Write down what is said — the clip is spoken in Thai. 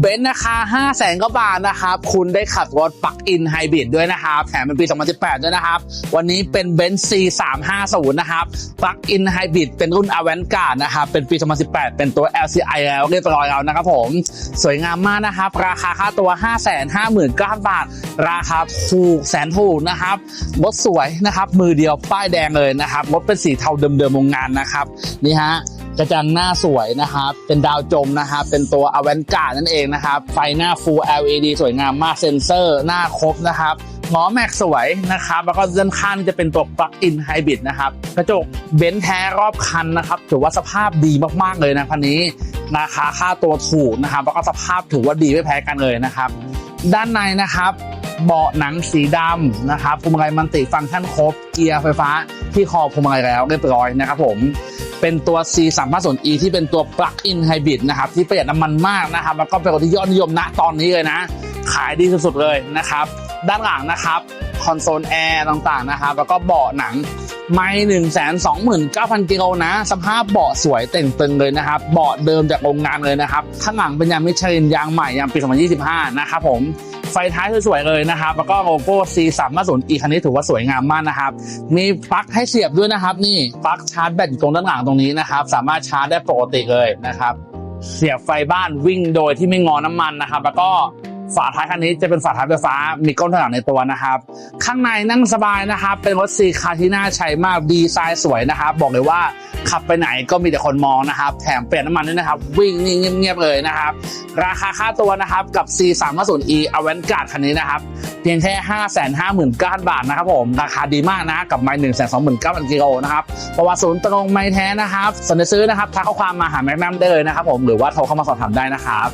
เบนซ์ราคา5 0 0แสนกว่าบาทนะครับ คุณได้ขับรถปักอินไฮบริดด้วยนะครับแถมเป็นปี 2018 ด้วยนะครับ วันนี้เป็นเบนซ์ C350 นะครับปักอินไฮบริดเป็นรุ่น a v a n g a r d นะครับ เป็นปี 2018 เป็นตัว LCI แล้วเรียบร้อยแล้วนะครับผม สวยงามมากนะครับ ราคาค่าตัว 559,000 บาท ราคาถูกแสนถูกนะครับ รถสวยนะครับ มือเดียวป้ายแดงเลยนะครับ รถเป็นสีเทาเดิมๆโรงงานนะครับ นี่ฮะ กระจังหน้าสวยนะครับเป็นดาวจมนะครับเป็นตัวอ v a n g a r d นั่นเองนะครับไฟหน้า Full LED สวยงามมากเซ็นเซอร์หน้าครบนะครับล้อแม็กสวยนะครับแล้วก็ด้านข้างจะเป็นตัว Plug-in Hybrid นะครับกระจกเบนซ์แท้รอบคันนะครับถือว่าสภาพดีมากๆเลยนะคันนี้ราคาค่าตัวถูกนะครับแล้วก็สภาพถือว่าดีไม่แพ้กันเลยนะครับ ด้านในนะครับ เบาะหนังสีดำนะครับพวงมาลัยมันติฟังก์ชันครบ เกียร์ไฟฟ้าที่คอพวงมาลัยแล้วเรียบร้อยนะครับผมเป็นตัว C 3 5 0 E ที่เป็นตัว Plug-in Hybrid นะครับที่ประหยัดน้ำมันมากนะครับ แล้วก็เป็นคนที่ยอดนิยมณตอนนี้เลยนะ ขายดีสุดๆเลยนะครับ ด้านหลังนะครับคอนโซลแอร์ต่างๆนะครับ แล้วก็เบาะหนังไม่หนึ่งแสนสองหมื่นเก้าพันกิโลนะ สภาพเบาะสวยเต่งตึงเลยนะครับ เบาะเดิมจากโรงงานเลยนะครับ ข้างหลังเป็นยางมิชลินยางใหม่ยางปี2025นะครับผม ไฟท้ายสวยๆเลยนะครับ แล้วก็โลโก้ C 3 5 0 E คันนี้ถือว่าสวยงามมากนะครับ มีปลั๊กให้เสียบด้วยนะครับ นี่ปลั๊กชาร์จแบตอยู่ตรงด้านหลังตรงนี้นะครับ สามารถชาร์จได้ปกติเลยนะครับ เสียบไฟบ้านวิ่งโดยที่ไม่งอน้ำมันนะครับ แล้วก็ฝาท้ายคันนี้จะเป็นฝาท้ายไฟฟ้า มีกล้องถอยหลังในตัวนะครับ ข้างในนั่งสบายนะครับ เป็นรถซีคาที่น่าใช้มาก ดีไซน์สวยนะครับ บอกเลยว่า ขับไปไหนก็มีแต่คนมองนะครับ แถมเปลี่ยนน้ำมันด้วยนะครับ วิ่งนี่เงียบๆเลยนะครับ ราคาค่าตัวนะครับกับ C 3 5 0 E a v a n g a r d คันนี้นะครับเพียงแค่ 5 5 9 0 0 0 บาทนะครับผมราคาดีมากนะกับไมล์1 2 9 0 0 0กิโลนะครับประวัติศูนย์ตรงไม้แท้นะครับสนใจซื้อนะครับทักข้อความมาหาแม็กนัมได้เลยนะครับผมหรือว่าโทรเข้ามาสอบถามได้นะครับ